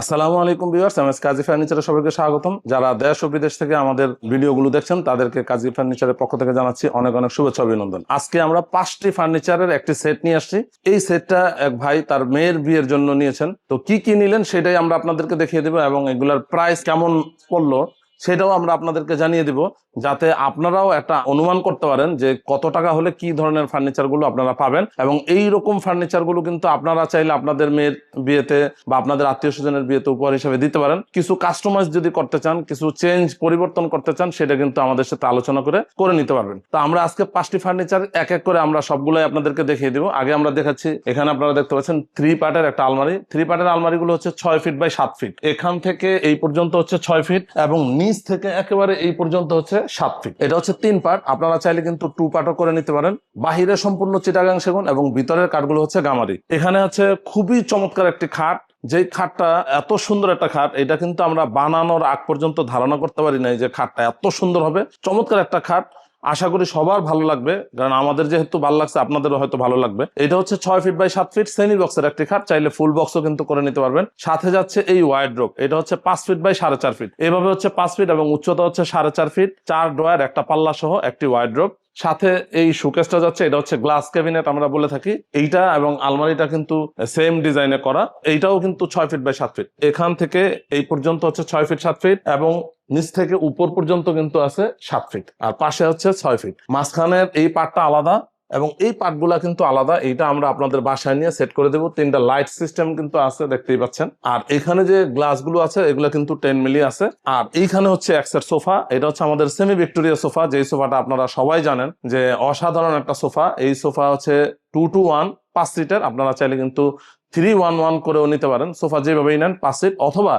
আসসালামু আলাইকুম viewers S কাজী ফার্নিচারে সবাইকে স্বাগতম। যারা দেশ ও বিদেশ থেকে আমাদের ভিডিওগুলো দেখছেন, তাদেরকে কাজী ফার্নিচারের পক্ষ থেকে জানাচ্ছি অনেক অনেক শুভেচ্ছা, অভিনন্দন। আজকে আমরা পাঁচটি ফার্নিচারের একটি সেট নিয়ে আসছি। এই সেটটা এক ভাই তার মেয়ের বিয়ের জন্য নিয়েছেন। তো কি কি নিলেন সেটাই আমরা আপনাদেরকে দেখিয়ে দেবো এবং এগুলার প্রাইস কেমন পড়ল সেটাও আমরা আপনাদেরকে জানিয়ে দিব, যাতে আপনারাও একটা অনুমান করতে পারেন যে কত টাকা হলে কি ধরনের ফার্নিচারগুলো আপনারা পাবেন। এবং এই রকম ফার্নিচারগুলো কিন্তু আপনারা চাইলে আপনাদের মেয়ের বিয়েতে বা আপনাদের আত্মীয় স্বজনের বিয়েতে উপহার হিসেবে দিতে পারেন। কিছু কাস্টমাইজ যদি করতে চান, কিছু চেঞ্জ পরিবর্তন করতে চান, সেটা কিন্তু আমাদের সাথে আলোচনা করে করে নিতে পারবেন। তো আমরা আজকে পাঁচটি ফার্নিচার এক এক করে আমরা সবগুলোই আপনাদেরকে দেখিয়ে দিব। আগে আমরা দেখাচ্ছি, এখানে আপনারা দেখতে পাচ্ছেন থ্রি পার্টের একটা আলমারি। থ্রি পার্টের আলমারিগুলো হচ্ছে ছয় ফিট বাই সাত ফিট এখান থেকে এই পর্যন্ত হচ্ছে ছয় ফিট এবং নিচ থেকে একেবারে এই পর্যন্ত হচ্ছে সাত ফিট এটা হচ্ছে তিন পার্ট আপনারা চাইলে কিন্তু টু পার্টও করে নিতে পারেন। বাহিরে সম্পূর্ণ চিটাগাং সেগুন এবং ভিতরের কাঠগুলো হচ্ছে গামারি। এখানে হচ্ছে খুবই চমৎকার একটি খাট। যে খাটটা এত সুন্দর একটা খাট, এটা কিন্তু আমরা বানানোর আগ পর্যন্ত ধারণা করতে পারি নাই যে খাটটা এত সুন্দর হবে। চমৎকার একটা খাট। আশা করি সবার ভালো লাগবে, কারণ আমাদের যেহেতু ভালো লাগছে, আপনাদেরও হয়তো ভালো লাগবে। এটা হচ্ছে ছয় ফিট বাই সাত ফিট সেমি বক্সের একটি খাট, চাইলে ফুল বক্সও কিন্তু করে নিতে পারবেন। সাথে যাচ্ছে এই ওয়াইড ড্রপ এটা হচ্ছে পাঁচ ফিট বাই সাড়ে চার ফিট এভাবে হচ্ছে পাঁচ ফিট এবং উচ্চতা হচ্ছে সাড়ে চার ফিট চার ড্রয়ার, একটা পাল্লা সহ একটি ওয়াইড ড্রপ সাথে এই শোকেসটা যাচ্ছে, এটা হচ্ছে গ্লাস ক্যাবিনেট আমরা বলে থাকি। এইটা এবং আলমারিটা কিন্তু সেম ডিজাইনে করা, এইটাও কিন্তু ছয় ফিট বাই সাত ফিট এখান থেকে এই পর্যন্ত হচ্ছে ছয় ফিট সাত ফিট এবং নিচ থেকে উপর পর্যন্ত কিন্তু আছে সাত ফিট আর পাশে হচ্ছে ছয় ফিট মাঝখানের এই পার্টটা আলাদা এবং এই পার্টগুলা কিন্তু আলাদা। এইটা আমরা আপনাদের বাসায় নিয়ে সেট করে দেবো। তিনটা লাইট সিস্টেম কিন্তু আছে, দেখতেই পাচ্ছেন। আর এখানে যে গ্লাসগুলো আছে, এগুলো কিন্তু টেন মিলি আছে। আর এইখানে হচ্ছে একসের সোফা এটা হচ্ছে আমাদের সেমি ভিক্টোরিয়া সোফা যেই সোফাটা আপনারা সবাই জানেন যে অসাধারণ একটা সোফা এই সোফা হচ্ছে টু টু ওয়ান পাঁচ সিটের আপনারা চাইলে কিন্তু থ্রি ওয়ান ওয়ান করেও নিতে পারেন। সোফা যেভাবেই নেন, পাঁচ সিট অথবা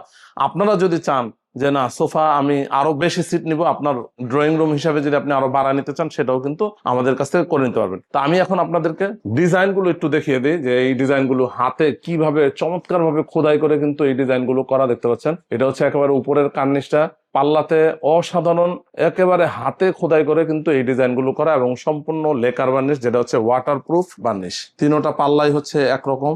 আপনারা যদি চান যে না, সোফা আমি আরও বেশি সিট নিব, আপনার ড্রয়িং রুম হিসাবে যদি আপনি আরও বাড়া নিতে চান, সেটাও কিন্তু আমাদের কাছ থেকে করে নিতে পারবেন। তা আমি এখন আপনাদেরকে ডিজাইনগুলো একটু দেখিয়ে দিই, যে এই ডিজাইনগুলো হাতে কীভাবে চমৎকার ভাবে খোদাই করে কিন্তু এই ডিজাইনগুলো করা দেখতে পাচ্ছেন। এটা হচ্ছে একেবারে উপরের কার্নিশটা। পাল্লাতে অসাধারণ, একেবারে হাতে খোদাই করে কিন্তু এই ডিজাইনগুলো করা এবং সম্পূর্ণ লেকার বার্নিশ, যেটা হচ্ছে ওয়াটার প্রুফ বার্নিশ। তিনোটা পাল্লাই হচ্ছে একরকম।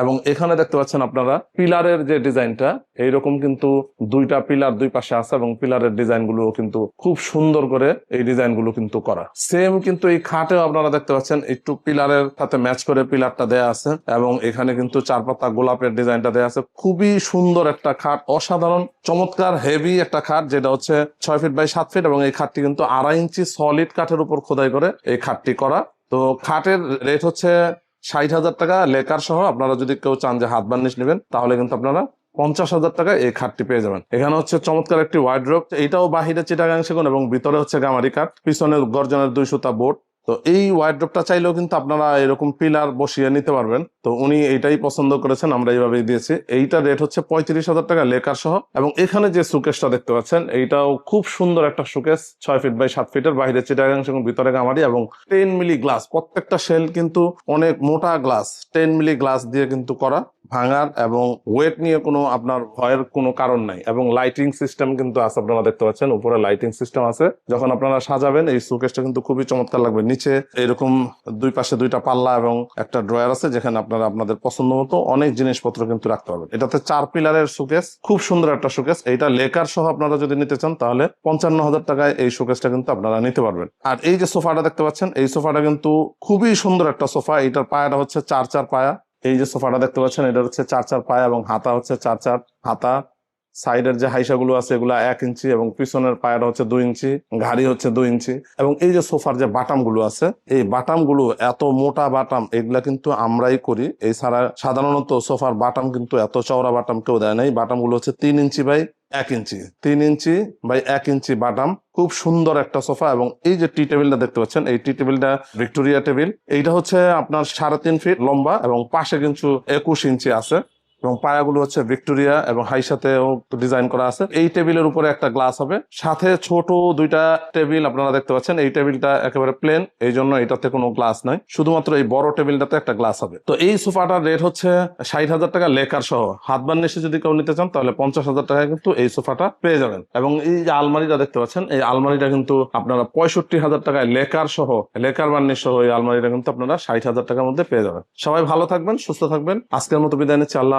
এবং এখানে দেখতে পাচ্ছেন আপনারা পিলারের যে ডিজাইনটা, এইরকম কিন্তু দুইটা পিলার দুই পাশে আছে এবং পিলারের ডিজাইনগুলো কিন্তু খুব সুন্দর করে এই ডিজাইনগুলো কিন্তু করা। সেম কিন্তু এই খাটেও আপনারা দেখতে পাচ্ছেন, একটু পিলারের সাথে ম্যাচ করে পিলারটা দেয়া আছে এবং এখানে কিন্তু চার পাতা গোলাপের ডিজাইনটা দেয়া আছে। খুবই সুন্দর একটা খাট, অসাধারণ, চমৎকার, হেভি একটা খাট, যেটা হচ্ছে ছয় ফিট বাই সাত ফিট এবং এই খাটটি কিন্তু আড়াই ইঞ্চি সলিড কাঠের উপর খোদাই করে এই খাটটি করা। তো খাটের রেট হচ্ছে ষাট হাজার টাকা লেকার সহ আপনারা যদি কেউ চান যে হাত বার্নিশ নেবেন, তাহলে কিন্তু আপনারা পঞ্চাশ হাজার টাকা এই খাটটি পেয়ে যাবেন। এখানে হচ্ছে চমৎকার একটি ওয়াইড্রোপ এটাও বাহিরে চিটাগাং সেগুন এবং ভিতরে হচ্ছে গামারি কাঠ, পিছনে গর্জনের দুই সুতা বোর্ড তো এই ওয়াইড্রোপটা চাইলেও কিন্তু আপনারা এরকম পিলার বসিয়ে নিতে পারবেন। তো উনি এইটাই পছন্দ করেছেন, আমরা এইভাবেই দিয়েছি। এইটা রেট হচ্ছে পঁয়ত্রিশ হাজার টাকা লেকার সহ। এবং এখানে যে সুকেশটা দেখতে পাচ্ছেন, এইটাও খুব সুন্দর একটা সুকেস ছয় ফিট বাই সাত ফিটের বাইরে চিটাগাং এবং ভিতরে গামারি এবং টেন মিলি গ্লাস প্রত্যেকটা শেল কিন্তু অনেক মোটা গ্লাস টেন মিলি গ্লাস দিয়ে কিন্তু করা। ভাঙার এবং ওয়েট নিয়ে কোনো আপনার ভয়ের কোনো কারণ নাই। এবং লাইটিং সিস্টেম কিন্তু আছে, আপনারা দেখতে পাচ্ছেন, উপরে লাইটিং সিস্টেম আছে। যখন আপনারা সাজাবেন, এই সুকেশটা কিন্তু খুবই চমৎকার লাগবে। নিচে এরকম দুই পাশে দুইটা পাল্লা এবং একটা ড্রয়ার আছে, যেখানে আপনারা আপনাদের পছন্দ মতো অনেক জিনিসপত্র কিন্তু রাখতে পারবেন। এটাতে চার পিলারের সুকেস খুব সুন্দর একটা সুকেস এইটা লেকার সহ আপনারা যদি নিতে চান, তাহলে পঞ্চান্ন হাজার টাকায় এই শোকেসটা কিন্তু আপনারা নিতে পারবেন। আর এই যে সোফাটা দেখতে পাচ্ছেন, এই সোফাটা কিন্তু খুবই সুন্দর একটা সোফা। এটার পায়াটা হচ্ছে চার চার পায়া। এই যে সোফাটা দেখতে পাচ্ছেন, এটা হচ্ছে চার চার পায়া এবং হাতা হচ্ছে চার চার হাতা। সাইডের যে হাইসাগুলো আছে এগুলা এক ইঞ্চি এবং পিছনের পায়াটা হচ্ছে দুই ইঞ্চি, ঘাড়ি হচ্ছে দুই ইঞ্চি। এবং এই যে সোফার যে বাটামগুলো আছে, এই বাটামগুলো এত মোটা বাটাম, এগুলা কিন্তু আমরাই করি। এই ছাড়া সাধারণত সোফার বাটাম কিন্তু এত চওড়া বাটাম কেউ দেয় নাই বাটামগুলো হচ্ছে তিন ইঞ্চি বাই এক ইঞ্চি। তিন ইঞ্চি বাই এক ইঞ্চি বাটাম, খুব সুন্দর একটা সোফা। এবং এই যে টি টেবিলটা দেখতে পাচ্ছেন, এই টি টেবিলটা ভিক্টোরিয়া টেবিল। এইটা হচ্ছে আপনার সাড়ে তিন ফিট লম্বা এবং পাশে কিন্তু একুশ ইঞ্চি আছে। এবং পায়াগুলো হচ্ছে ভিক্টোরিয়া এবং হাই সাথেও ডিজাইন করা আছে। এই টেবিলের উপরে একটা গ্লাস হবে। সাথে ছোট দুইটা টেবিল আপনারা দেখতে পাচ্ছেন। এই টেবিলটা একেবারে প্লেন। এই জন্য এটাতে কোনো গ্লাস নাই। শুধুমাত্র এই বড় টেবিলটাতে একটা গ্লাস হবে। তো এই সোফাটার রেট হচ্ছে ষাট হাজার টাকা লেকার সহ। হাত বান্নিশে যদি কেউ নিতে চান, তাহলে পঞ্চাশ হাজার টাকায় কিন্তু এই সোফাটা পেয়ে যাবেন। এবং এই যে আলমারিটা দেখতে পাচ্ছেন, এই আলমারিটা কিন্তু আপনারা পঁয়ষট্টি হাজার টাকায় লেকার সহ, লেকার বান্নিশ সহ এই আলমারিটা কিন্তু আপনারা ষাট হাজার টাকার মধ্যে পেয়ে যাবেন। সবাই ভালো থাকবেন, সুস্থ থাকবেন। আজকের মতো বিদায় নিচ্ছি। আল্লাহ